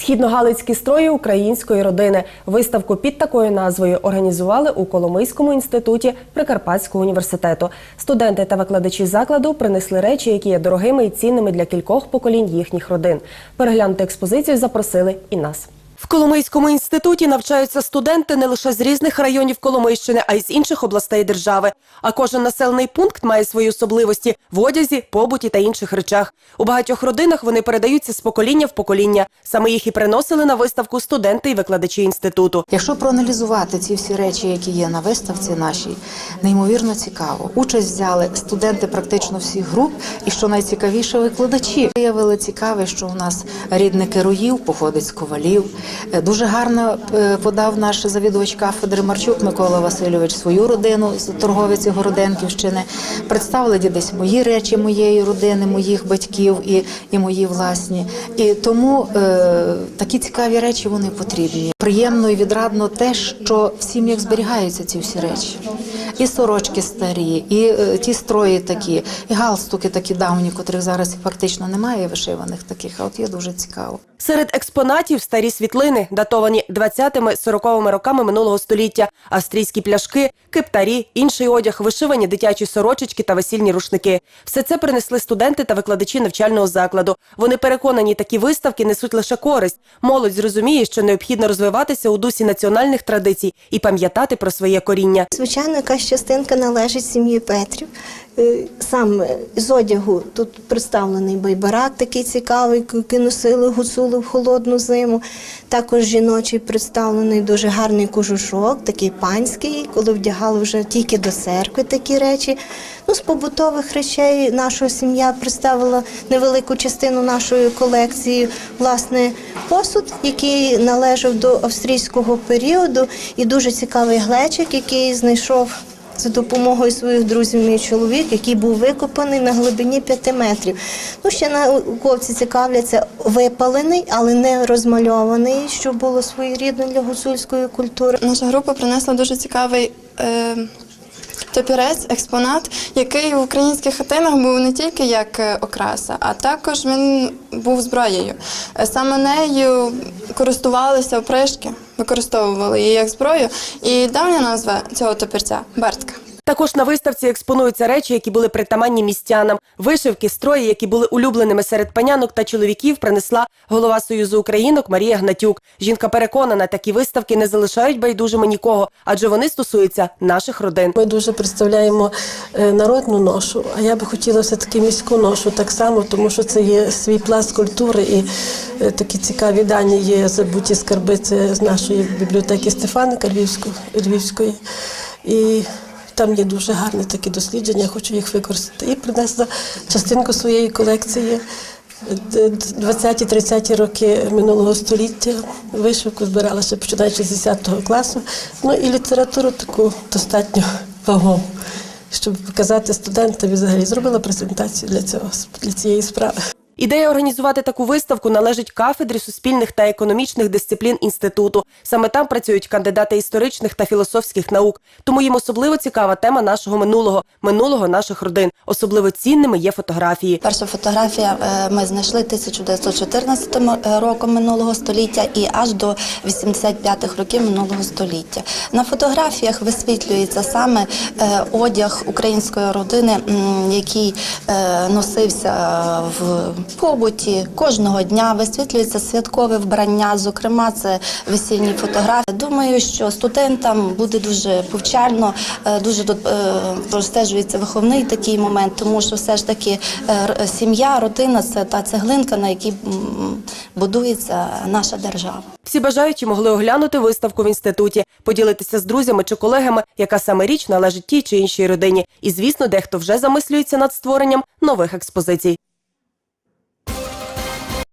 Східногалицькі строї української родини. Виставку під такою назвою організували у Коломийському інституті Прикарпатського університету. Студенти та викладачі закладу принесли речі, які є дорогими і цінними для кількох поколінь їхніх родин. Переглянути експозицію запросили і нас. В Коломийському інституті навчаються студенти не лише з різних районів Коломийщини, а й з інших областей держави. А кожен населений пункт має свої особливості в одязі, побуті та інших речах. У багатьох родинах вони передаються з покоління в покоління. Саме їх і приносили на виставку студенти і викладачі інституту. Якщо проаналізувати ці всі речі, які є на виставці нашій, неймовірно цікаво. Участь взяли студенти практично всіх груп, і що найцікавіше, викладачі виявили цікаве, що у нас рідне керуїв походить з ковалів. Е, Дуже гарно е, подав наш завідувач кафедри Марчук Микола Васильович свою родину з торговиці Городенківщини. Представили десь мої речі моєї родини, моїх батьків і, і мої власні. І тому е, такі цікаві речі вони потрібні. Приємно і відрадно те, що в сім'ях зберігаються ці всі речі. І сорочки старі, і е, ті строї такі, і галстуки такі давні, котрих зараз фактично немає вишиваних таких. А от є дуже цікаво. Серед експонатів старі світлини, датовані 20-40 роками минулого століття, австрійські пляшки, кептарі, інший одяг, вишивані дитячі сорочечки та весільні рушники. Все це принесли студенти та викладачі навчального закладу. Вони переконані, такі виставки несуть лише користь. Молодь зрозуміє, що необхідно розвиватися у дусі національних традицій і пам'ятати про своє коріння. Звичайно, якась частинка належить сім'ї Петрів. Е, Сам з одягу тут представлений байбарак такий цікавий, який носили гуцули в холодну зиму. Також жіночий представлений дуже гарний кожушок, такий панський, коли вдягали вже тільки до церкви такі речі. Ну, з побутових речей наша сім'я представила невелику частину нашої колекції, власне, посуд, який належав до австрійського періоду, і дуже цікавий глечик, який знайшов за допомогою своїх друзів мій чоловік, який був викопаний на глибині 5 метрів. Ну, ще науковці цікавляться випалений, але не розмальований, що було своєрідно для гуцульської культури. Наша група принесла дуже цікавий е, топірець, експонат, який в українських хатинах був не тільки як е, окраса, а також він був зброєю. Е, Саме нею користувалися опришки, використовували її як зброю. І давня назва цього топірця бертка. Також на виставці експонуються речі, які були притаманні містянам. Вишивки, строї, які були улюбленими серед панянок та чоловіків, принесла голова Союзу Українок Марія Гнатюк. Жінка переконана, такі виставки не залишають байдужими нікого, адже вони стосуються наших родин. Ми дуже представляємо е, народну ношу, а я би хотіла все-таки міську ношу так само, тому що це є свій пласт культури і е, такі цікаві дані є забуті скарби це з нашої бібліотеки Стефаника. Львівської. І там є дуже гарні такі дослідження, я хочу їх використати. І принесла частинку своєї колекції. 20-30 роки минулого століття вишивку збирала ще починаючи з 10 класу. Ну і літературу таку достатньо вагому, щоб показати студентам і взагалі зробила презентацію для цього для цієї справи. Ідея організувати таку виставку належить кафедрі суспільних та економічних дисциплін інституту. Саме там працюють кандидати історичних та філософських наук. Тому їм особливо цікава тема нашого минулого, минулого наших родин. Особливо цінними є фотографії. Перша фотографія е, ми знайшли 1914 роком минулого століття і аж до 85-х років минулого століття. На фотографіях висвітлюється саме е, одяг української родини, який е, носився в побуті кожного дня. Висвітлюється святкове вбрання. Зокрема, це весільні фотографії. Думаю, що студентам буде дуже повчально, е, дуже е, простежується виховний такий момент, тому що все ж таки е, сім'я, родина це та цеглинка, на якій будується наша держава. Всі бажаючі могли оглянути виставку в інституті, поділитися з друзями чи колегами, яка саме річ належить тій чи іншій родині. І звісно, дехто вже замислюється над створенням нових експозицій.